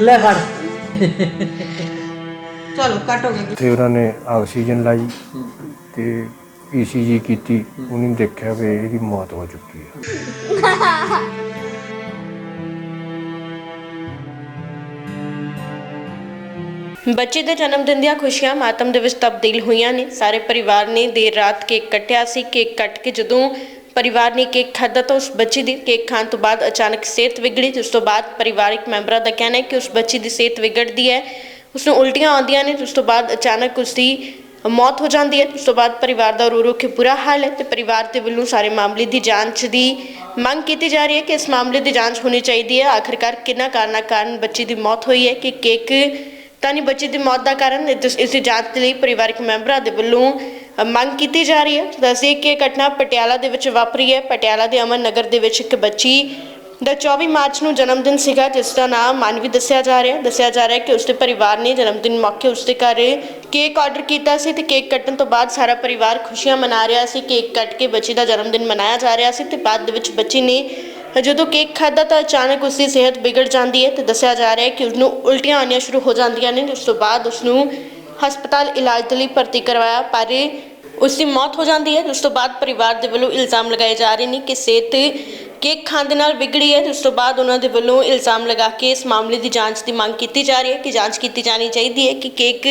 ਲੈ ਫੜ। ਚਲੋ ਕੱਟ ਹੋ ਗਿਆ। ਤੇ ਉਹਨਾਂ ਨੇ ਆਕਸੀਜਨ ਲਾਈ ਤੇ ਈਸੀਜੀ ਕੀਤੀ। ਉਹਨੇ ਦੇਖਿਆ ਵੀ ਇਹਦੀ ਮੌਤ ਹੋ ਚੁੱਕੀ ਹੈ ਬੱਚੇ ਦੇ ਜਨਮ ਦਿਨ ਦੀਆਂ ਖੁਸ਼ੀਆਂ ਮਾਤਮ ਦੇ ਵਿੱਚ ਤਬਦੀਲ ਹੋਈਆਂ ਨੇ। ਸਾਰੇ ਪਰਿਵਾਰ ਨੇ ਦੇਰ ਰਾਤ ਕੇਕ ਕੱਟਿਆ ਸੀ। ਕੇਕ ਕੱਟ ਕੇ ਜਦੋਂ ਪਰਿਵਾਰ ਨੇ ਕੇਕ ਖਾਧਾ ਤਾਂ ਉਸ ਬੱਚੀ ਦੀ ਕੇਕ ਖਾਣ ਤੋਂ ਬਾਅਦ ਅਚਾਨਕ ਸਿਹਤ ਵਿਗੜੀ, ਉਸ ਤੋਂ ਬਾਅਦ ਪਰਿਵਾਰਕ ਮੈਂਬਰਾਂ ਦਾ ਕਹਿਣਾ ਹੈ ਕਿ ਉਸ ਬੱਚੀ ਦੀ ਸਿਹਤ ਵਿਗੜਦੀ ਹੈ। ਉਸ ਨੂੰ ਉਲਟੀਆਂ ਆਉਂਦੀਆਂ ਨੇ, ਉਸ ਤੋਂ ਬਾਅਦ ਅਚਾਨਕ ਉਸ ਦੀ ਮੌਤ ਹੋ ਜਾਂਦੀ ਹੈ। ਉਸ ਤੋਂ ਬਾਅਦ ਪਰਿਵਾਰ ਦਾ ਰੋ ਰੋ ਕੇ ਬੁਰਾ ਹਾਲ ਹੈ ਤੇ ਪਰਿਵਾਰ ਦੇ ਵੱਲੋਂ ਸਾਰੇ ਮਾਮਲੇ ਦੀ ਜਾਂਚ ਦੀ ਮੰਗ ਕੀਤੀ ਜਾ ਰਹੀ ਹੈ ਕਿ ਇਸ ਮਾਮਲੇ ਦੀ ਜਾਂਚ ਹੋਣੀ ਚਾਹੀਦੀ ਹੈ। ਆਖਿਰਕਾਰ ਕਿੰਨਾ ਕਾਰਨਾਂ ਕਾਰਨ ਬੱਚੀ ਦੀ ਮੌਤ ਹੋਈ ਹੈ ਕਿ ਕੇਕ ਤਾਂ ਨਹੀਂ, ਬੱਚੀ ਦੀ ਮੌਤ ਦਾ ਕਾਰਨ ਇਸ ਦੀ ਜਾਂਚ ਦੇ ਲਈ ਪਰਿਵਾਰਕ ਮੈਂਬਰਾਂ ਦੇ ਵੱਲੋਂ ਮੰਗ ਕੀਤੀ ਜਾ ਰਹੀ ਹੈ। ਦੱਸਦੇ ਕਿ ਇਹ ਘਟਨਾ ਪਟਿਆਲਾ ਦੇ ਵਿੱਚ ਵਾਪਰੀ ਹੈ। ਪਟਿਆਲਾ ਦੇ ਅਮਨ ਨਗਰ ਦੇ ਵਿੱਚ ਇੱਕ ਬੱਚੀ ਦਾ 24 ਮਾਰਚ ਨੂੰ ਜਨਮ ਦਿਨ ਸੀਗਾ, ਜਿਸ ਦਾ ਨਾਮ ਮਾਨਵੀ ਦੱਸਿਆ ਜਾ ਰਿਹਾ ਦੱਸਿਆ ਜਾ ਰਿਹਾ ਕਿ ਉਸਦੇ ਪਰਿਵਾਰ ਨੇ ਜਨਮ ਦਿਨ ਮੌਕੇ ਉਸਦੇ ਘਰ ਕੇਕ ਆਰਡਰ ਕੀਤਾ ਸੀ ਤੇ ਕੇਕ ਕੱਟਣ ਤੋਂ ਬਾਅਦ ਸਾਰਾ ਪਰਿਵਾਰ ਖੁਸ਼ੀਆਂ ਮਨਾ ਰਿਹਾ ਸੀ। ਕੇਕ ਕੱਟ ਕੇ ਬੱਚੀ ਦਾ ਜਨਮ ਦਿਨ ਮਨਾਇਆ ਜਾ ਰਿਹਾ ਸੀ ਤੇ ਬਾਅਦ ਦੇ ਵਿੱਚ ਬੱਚੀ ਨੇ ਜਦੋਂ ਕੇਕ ਖਾਧਾ ਤਾਂ ਅਚਾਨਕ ਉਸ ਦੀ ਸਿਹਤ ਵਿਗੜ ਜਾਂਦੀ ਹੈ ਤੇ ਦੱਸਿਆ ਜਾ ਰਿਹਾ ਹੈ ਕਿ ਉਸ ਨੂੰ ਉਲਟੀਆਂ ਆਉਣੀਆਂ ਸ਼ੁਰੂ ਹੋ ਜਾਂਦੀਆਂ ਨੇ ਉਸ ਤੋਂ ਬਾਅਦ ਉਸ ਨੂੰ ਹਸਪਤਾਲ ਇਲਾਜ ਦੇ ਲਈ ਭਰਤੀ ਕਰਵਾਇਆ, ਪਰ ਉਸ ਦੀ ਮੌਤ ਹੋ ਜਾਂਦੀ ਹੈ। ਉਸ ਤੋਂ ਬਾਅਦ ਪਰਿਵਾਰ ਦੇ ਵੱਲੋਂ ਇਲਜ਼ਾਮ ਲਗਾਏ ਜਾ ਰਹੇ ਨੇ ਕਿ ਸਿਹਤ ਕੇਕ ਖਾਣ ਦੇ ਨਾਲ ਵਿਗੜੀ ਹੈ। ਤੇ ਉਸ ਤੋਂ ਬਾਅਦ ਉਹਨਾਂ ਦੇ ਵੱਲੋਂ ਇਲਜ਼ਾਮ ਲਗਾ ਕੇ ਇਸ ਮਾਮਲੇ ਦੀ ਜਾਂਚ ਦੀ ਮੰਗ ਕੀਤੀ ਜਾ ਰਹੀ ਹੈ ਕਿ ਜਾਂਚ ਕੀਤੀ ਜਾਣੀ ਚਾਹੀਦੀ ਹੈ ਕਿ ਕੇਕ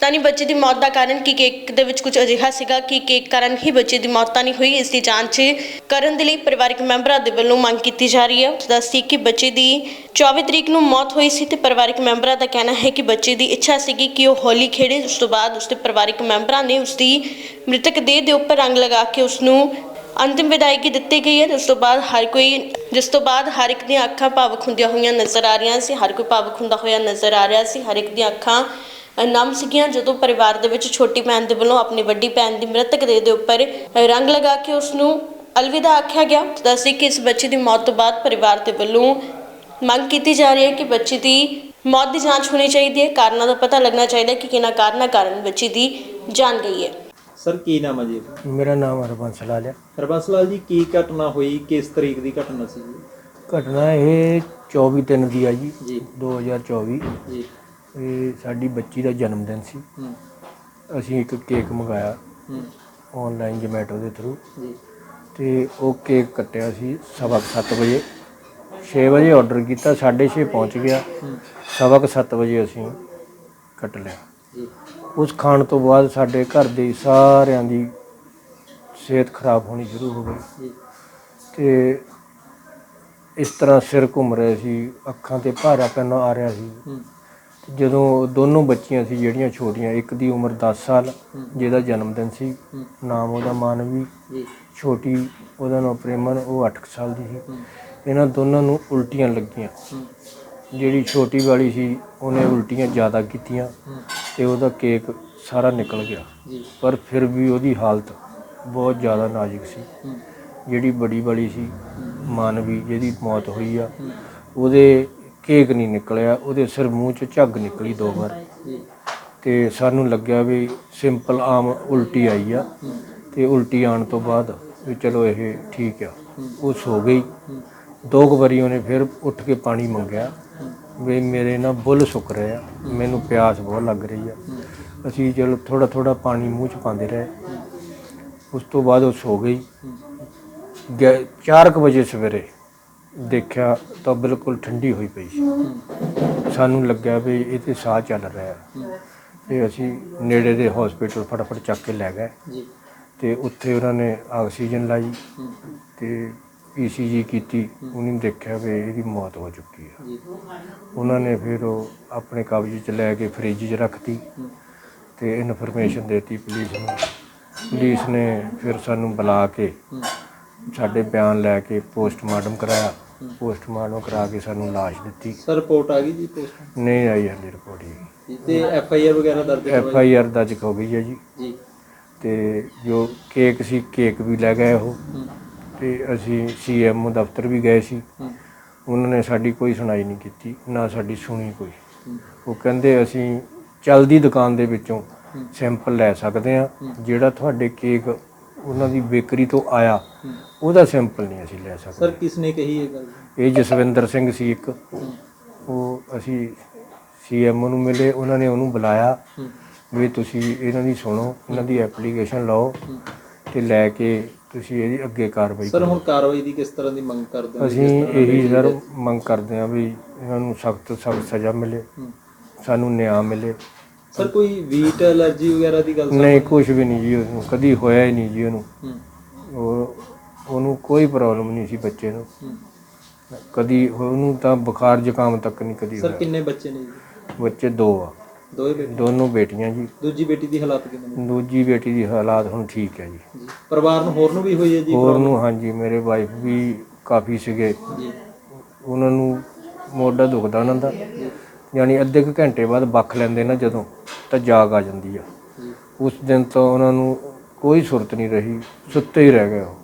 ਤਾਂ ਨਹੀਂ ਬੱਚੇ ਦੀ ਮੌਤ ਦਾ ਕਾਰਨ ਕਿ ਕੇਕ ਦੇ ਵਿੱਚ ਕੁਝ ਅਜਿਹਾ ਸੀਗਾ? ਕਿ ਕੇਕ ਕਾਰਨ ਹੀ ਬੱਚੇ ਦੀ ਮੌਤ ਤਾਂ ਨਹੀਂ ਹੋਈ? ਇਸ ਦੀ ਜਾਂਚ ਕਰਨ ਦੇ ਲਈ ਪਰਿਵਾਰਕ ਮੈਂਬਰਾਂ ਦੇ ਵੱਲੋਂ ਮੰਗ ਕੀਤੀ ਜਾ ਰਹੀ ਹੈ। ਦੱਸਦੀ ਕਿ ਬੱਚੇ ਦੀ 24 ਤਰੀਕ ਨੂੰ ਮੌਤ ਹੋਈ ਸੀ ਤੇ ਪਰਿਵਾਰਕ ਮੈਂਬਰਾਂ ਦਾ ਕਹਿਣਾ ਹੈ ਕਿ ਬੱਚੇ ਦੀ ਇੱਛਾ ਸੀਗੀ ਕਿ ਉਹ ਹੋਲੀ ਖੇਡੇ। ਉਸ ਤੋਂ ਬਾਅਦ ਉਸਦੇ ਪਰਿਵਾਰਕ ਮੈਂਬਰਾਂ ਨੇ ਉਸ ਦੀ ਮ੍ਰਿਤਕ ਦੇਹ ਦੇ ਉੱਪਰ ਰੰਗ ਲਗਾ ਕੇ ਉਸ ਨੂੰ ਅੰਤਿਮ ਵਿਦਾਇਗੀ ਦਿੱਤੀ ਗਈ ਹੈ। ਉਸ ਤੋਂ ਬਾਅਦ ਹਰ ਕੋਈ, ਜਿਸ ਤੋਂ ਬਾਅਦ ਹਰ ਇੱਕ ਦੀਆਂ ਅੱਖਾਂ ਭਾਵੁਕ ਹੁੰਦੀਆਂ ਹੋਈਆਂ ਨਜ਼ਰ ਆ ਰਹੀਆਂ ਸੀ। ਹਰ ਕੋਈ ਭਾਵੁਕ ਹੁੰਦਾ ਹੋਇਆ ਨਜ਼ਰ ਆ ਰਿਹਾ ਸੀ। ਹਰ ਇੱਕ ਦੀਆਂ ਅੱਖਾਂ ਨਮ ਸੀਗੀਆਂ ਜਦੋਂ ਪਰਿਵਾਰ ਦੇ ਵਿੱਚ ਛੋਟੀ ਭੈਣ ਦੇ ਵੱਲੋਂ ਆਪਣੀ ਵੱਡੀ ਭੈਣ ਦੀ ਮ੍ਰਿਤਕ ਦੇਹ ਦੇ ਉੱਪਰ ਰੰਗ ਲਗਾ ਕੇ ਉਸ ਨੂੰ ਅਲਵਿਦਾ ਆਖਿਆ ਗਿਆ। ਦੱਸੀ ਕਿ ਇਸ ਬੱਚੇ ਦੀ ਮੌਤ ਤੋਂ ਬਾਅਦ ਪਰਿਵਾਰ ਦੇ ਵੱਲੋਂ ਮੰਗ ਕੀਤੀ ਜਾ ਰਹੀ ਹੈ ਕਿ ਬੱਚੇ ਦੀ ਮੌਤ ਦੀ ਜਾਂਚ ਹੋਣੀ ਚਾਹੀਦੀ ਹੈ। ਕਾਰਨਾਂ ਦਾ ਪਤਾ ਲੱਗਣਾ ਚਾਹੀਦਾ ਹੈ ਕਿ ਕਿਹਨਾਂ ਕਾਰਨਾਂ ਕਾਰਨ ਬੱਚੇ ਦੀ ਜਾਨ ਗਈ ਹੈ। ਸਰ ਕੀ ਨਾਮ ਹੈ ਜੀ? ਮੇਰਾ ਨਾਮ ਹਰਬੰਸ ਲਾਲ ਹੈ। ਹਰਬੰਸ ਲਾਲ ਜੀ ਕੀ ਘਟਨਾ ਹੋਈ? ਕਿਸ ਤਰੀਕ ਦੀ ਘਟਨਾ ਸੀ? ਜੀ ਘਟਨਾ ਇਹ 24 ਦਿਨ ਦੀ ਆ ਜੀ ਜੀ। 2024 ਜੀ। ਇਹ ਸਾਡੀ ਬੱਚੀ ਦਾ ਜਨਮ ਦਿਨ ਸੀ। ਹੂੰ। ਅਸੀਂ ਇੱਕ ਕੇਕ ਮੰਗਾਇਆ ਹੂੰ। ਆਨਲਾਈਨ ਜੋਮੈਟੋ ਦੇ ਥਰੂ ਜੀ। ਤੇ ਉਹ ਕੇਕ ਕੱਟਿਆ ਸੀ ਸਵਾ ਕੁ ਸੱਤ ਵਜੇ। 6 ਵਜੇ ਆਰਡਰ ਕੀਤਾ 6:30 ਪਹੁੰਚ ਗਿਆ। ਸਵਾ ਕੁ ਸੱਤ ਵਜੇ ਅਸੀਂ ਕੱਟ ਲਿਆ। ਉਸ ਖਾਣ ਤੋਂ ਬਾਅਦ ਸਾਡੇ ਘਰ ਦੇ ਸਾਰਿਆਂ ਦੀ ਸਿਹਤ ਖਰਾਬ ਹੋਣੀ ਸ਼ੁਰੂ ਹੋ ਗਈ। ਤੇ ਇਸ ਤਰ੍ਹਾਂ ਸਿਰ ਘੁੰਮ ਰਿਹਾ ਸੀ ਅੱਖਾਂ ਤੇ ਭਾਰਾ ਪੈਣਾ ਆ ਰਿਹਾ ਸੀ। ਜਦੋਂ ਦੋਨੋਂ ਬੱਚੀਆਂ ਸੀ ਜਿਹੜੀਆਂ ਛੋਟੀਆਂ ਇੱਕ ਦੀ ਉਮਰ 10 ਸਾਲ ਜਿਹਦਾ ਜਨਮ ਦਿਨ ਸੀ ਨਾਮ ਉਹਦਾ ਮਾਨਵੀ ਜੀ। ਛੋਟੀ ਉਹਦਾ ਨਾਮ ਪ੍ਰੇਮਨ ਉਹ 8 ਸਾਲ ਦੀ ਸੀ। ਇਹਨਾਂ ਦੋਨਾਂ ਨੂੰ ਉਲਟੀਆਂ ਲੱਗੀਆਂ। ਜਿਹੜੀ ਛੋਟੀ ਵਾਲੀ ਸੀ ਉਹਨੇ ਉਲਟੀਆਂ ਜ਼ਿਆਦਾ ਕੀਤੀਆਂ ਤੇ ਉਹਦਾ ਕੇਕ ਸਾਰਾ ਨਿਕਲ ਗਿਆ। ਪਰ ਫਿਰ ਵੀ ਉਹਦੀ ਹਾਲਤ ਬਹੁਤ ਜ਼ਿਆਦਾ ਨਾਜ਼ੁਕ ਸੀ। ਜਿਹੜੀ ਬੜੀ ਵਾਲੀ ਸੀ ਮਾਨਵੀ ਜਿਹਦੀ ਮੌਤ ਹੋਈ ਆ ਉਹਦੇ ਕੇਕ ਨਹੀਂ ਨਿਕਲਿਆ, ਉਹਦੇ ਸਿਰ ਮੂੰਹ 'ਚ ਝੱਗ ਨਿਕਲੀ ਦੋ ਵਾਰ। ਜੀ ਤੇ ਸਾਨੂੰ ਲੱਗਿਆ ਵੀ ਸਿੰਪਲ ਆਮ ਉਲਟੀ ਆਈ ਆ ਹੂੰ ਤੇ ਉਲਟੀ ਆਉਣ ਤੋਂ ਬਾਅਦ ਵੀ ਚਲੋ ਇਹ ਠੀਕ ਆ, ਉਹ ਸੋ ਗਈ। ਦੋ ਕੁ ਵਾਰੀ ਉਹਨੇ ਫਿਰ ਉੱਠ ਕੇ ਪਾਣੀ ਮੰਗਿਆ ਵੀ ਮੇਰੇ ਨਾ ਬੁੱਲ ਸੁੱਕ ਰਹੇ ਆ, ਮੈਨੂੰ ਪਿਆਸ ਬਹੁਤ ਲੱਗ ਰਹੀ ਆ। ਅਸੀਂ ਚਲੋ ਥੋੜਾ ਥੋੜਾ ਪਾਣੀ ਮੂੰਹ 'ਚ ਪਾਉਂਦੇ ਰਹੇ। ਉਸ ਤੋਂ ਬਾਅਦ ਉਹ ਸੋ ਗਈ। 4 ਵਜੇ ਸਵੇਰੇ ਦੇਖਿਆ ਤਾਂ ਬਿਲਕੁਲ ਠੰਡੀ ਹੋਈ ਪਈ ਸੀ। ਸਾਨੂੰ ਲੱਗਿਆ ਵੀ ਇਹ ਤੇ ਸਾਹ ਚੱਲ ਰਿਹਾ ਹੈ। ਤੇ ਅਸੀਂ ਨੇੜੇ ਦੇ ਹਸਪੀਟਲ ਫਟਾਫਟ ਚੱਕ ਕੇ ਲੈ ਗਏ। ਜੀ। ਤੇ ਉੱਥੇ ਉਹਨਾਂ ਨੇ ਆਕਸੀਜਨ ਲਾਈ। ਤੇ ਈਸੀਜੀ ਕੀਤੀ। ਉਹਨੇ ਦੇਖਿਆ ਵੀ ਇਹਦੀ ਮੌਤ ਹੋ ਚੁੱਕੀ ਹੈ ਉਹਨਾਂ ਨੇ ਫਿਰ ਉਹ ਆਪਣੇ ਕਬਜ਼ੇ 'ਚ ਲੈ ਕੇ ਫ੍ਰਿਜ 'ਚ ਰੱਖਤੀ। ਤੇ ਇਨਫੋਰਮੇਸ਼ਨ ਦੇਤੀ ਪੁਲਿਸ ਨੂੰ। ਪੁਲਿਸ ਨੇ ਫਿਰ ਸਾਨੂੰ ਬੁਲਾ ਕੇ ਸਾਡੇ ਬਿਆਨ ਲੈ ਕੇ ਪੋਸਟਮਾਰਟਮ ਕਰਾਇਆ। ਪੋਸਟਮਾਰਟਮ ਕਰਾ ਕੇ ਸਾਨੂੰ ਲਾਸ਼ ਦਿੱਤੀ। ਸਰ ਰਿਪੋਰਟ ਆ ਗਈ ਜੀ ਪੋਸਟ ਨਹੀਂ ਆਈ ਹਲੇ ਰਿਪੋਰਟ ਜੀ। ਜੀ ਤੇ ਐਫ ਆਈ ਆਰ ਵਗੈਰਾ ਦਰਜ ਐਫ ਕਰਵਾਈ? ਆਈ ਆਰ ਦਰਜ ਹੋ ਗਈ ਹੈ ਜੀ। ਜੀ। ਤੇ ਜੋ ਕੇਕ ਸੀ ਕੇਕ ਵੀ ਲੈ ਗਏ ਉਹ। ਹੂੰ। ਤੇ ਅਸੀਂ ਸੀਐਮ ਦਫ਼ਤਰ ਵੀ ਗਏ ਸੀ। ਹੂੰ। ਉਹਨਾਂ ਨੇ ਸਾਡੀ ਕੋਈ ਸੁਣਾਈ ਨਹੀਂ ਕੀਤੀ ਨਾ ਸਾਡੀ ਸੁਣੀ ਕੋਈ। ਹੂੰ। ਉਹ ਕਹਿੰਦੇ ਅਸੀਂ ਚਲਦੀ ਦੁਕਾਨ ਦੇ ਵਿੱਚੋਂ ਹੂੰ। ਸੈਂਪਲ ਲੈ ਸਕਦੇ ਆ ਹੂੰ। ਜਿਹੜਾ ਤੁਹਾਡੇ ਕੇਕ ਉਹਨਾਂ ਦੀ ਬੇਕਰੀ ਤੋਂ ਆਇਆ ਹੂੰ। ਉਹਦਾ ਸੈਂਪਲ ਨਹੀਂ ਅਸੀਂ ਲੈ ਸਰ ਸਕਦੇ ਕਿਸ ਨੇ ਕਹੀ ਇਹ ਗੱਲ? ਇਹ ਜਸਵਿੰਦਰ ਸਿੰਘ ਸੀ ਇੱਕ। ਹੂੰ। ਉਹ ਅਸੀਂ ਸੀਐਮ ਨੂੰ ਮਿਲੇ ਉਹਨਾਂ ਨੇ ਉਹਨੂੰ ਬੁਲਾਇਆ ਹੂੰ। ਵੀ ਤੁਸੀਂ ਇਹਨਾਂ ਦੀ ਸੁਣੋ ਇਹਨਾਂ ਦੀ ਐਪਲੀਕੇਸ਼ਨ ਲਓ ਤੇ ਲੈ ਕੇ ਤੁਸੀਂ ਇਹਦੀ ਅੱਗੇ ਕਾਰਵਾਈ ਸਰ ਕਰੋ। ਹੁਣ ਕਾਰਵਾਈ ਦੀ ਕਿਸ ਤਰ੍ਹਾਂ ਦੀ ਮੰਗ ਕਰਦੇ ਹੋ? ਅਸੀਂ ਇਹੀ ਸਰ ਮੰਗ ਕਰਦੇ ਹਾਂ ਵੀ ਇਹਨਾਂ ਨੂੰ ਸਖਤ ਸਖਤ ਸਜ਼ਾ ਮਿਲੇ। ਹੂੰ। ਸਾਨੂੰ ਨਿਆਂ ਮਿਲੇ। ਸਰ ਕੋਈ ਵੀਟ ਐਲਰਜੀ ਵਗੈਰਾ ਦੀ ਗੱਲ ਨਹੀਂ ਕੁਝ ਵੀ ਨਹੀਂ ਜੀ ਉਹਨੂੰ ਕਦੀ ਹੋਇਆ ਹੀ ਨਹੀਂ ਜੀ ਉਹਨੂੰ। ਹੂੰ। ਉਹ ਉਹਨੂੰ ਕੋਈ ਪ੍ਰੋਬਲਮ ਨਹੀਂ ਸੀ ਬੱਚੇ ਨੂੰ। ਕਦੀ ਉਹਨੂੰ ਤਾਂ ਬੁਖਾਰ ਜ਼ੁਕਾਮ ਤੱਕ ਨਹੀਂ ਕਦੀ ਸਰ ਹੋਇਆ। ਕਿੰਨੇ ਬੱਚੇ ਨੇ ਜੀ? ਬੱਚੇ ਦੋ ਆ। ਬੇਟੇ? ਦੋਨੋਂ ਬੇਟੀਆਂ ਜੀ। ਦੂਜੀ ਬੇਟੀ ਦੀ ਹਾਲਾਤ ਕਿਵੇਂ ਨੇ? ਦੂਜੀ ਬੇਟੀ ਦੀ ਹਾਲਾਤ ਹੁਣ ਠੀਕ ਹੈ ਜੀ। ਜੀ। ਪਰਿਵਾਰ ਨੂੰ ਹੋਰ ਨੂੰ ਵੀ ਹੋਈ ਹੈ ਜੀ? ਹੋਰ ਨੂੰ ਹਾਂਜੀ ਮੇਰੇ ਵਾਈਫ ਵੀ ਕਾਫੀ ਸੀਗੇ। ਜੀ। ਉਹਨਾਂ ਨੂੰ ਮੋਢਾ ਦੁਖਦਾ ਉਹਨਾਂ ਦਾ। ਯਾਨੀ ਅੱਧੇ ਕੁ ਘੰਟੇ ਬਾਅਦ ਬੱਖ ਲੈਂਦੇ ਨਾ ਜਦੋਂ ਤਾਂ ਜਾਗ ਆ ਜਾਂਦੀ ਆ। ਜੀ। ਉਸ ਦਿਨ ਤੋਂ ਉਹਨਾਂ ਨੂੰ ਕੋਈ ਸੁਰਤ ਨਹੀਂ ਰਹੀ ਸੁੱਤੇ ਹੀ ਰਹਿ ਗਏ ਉਹ।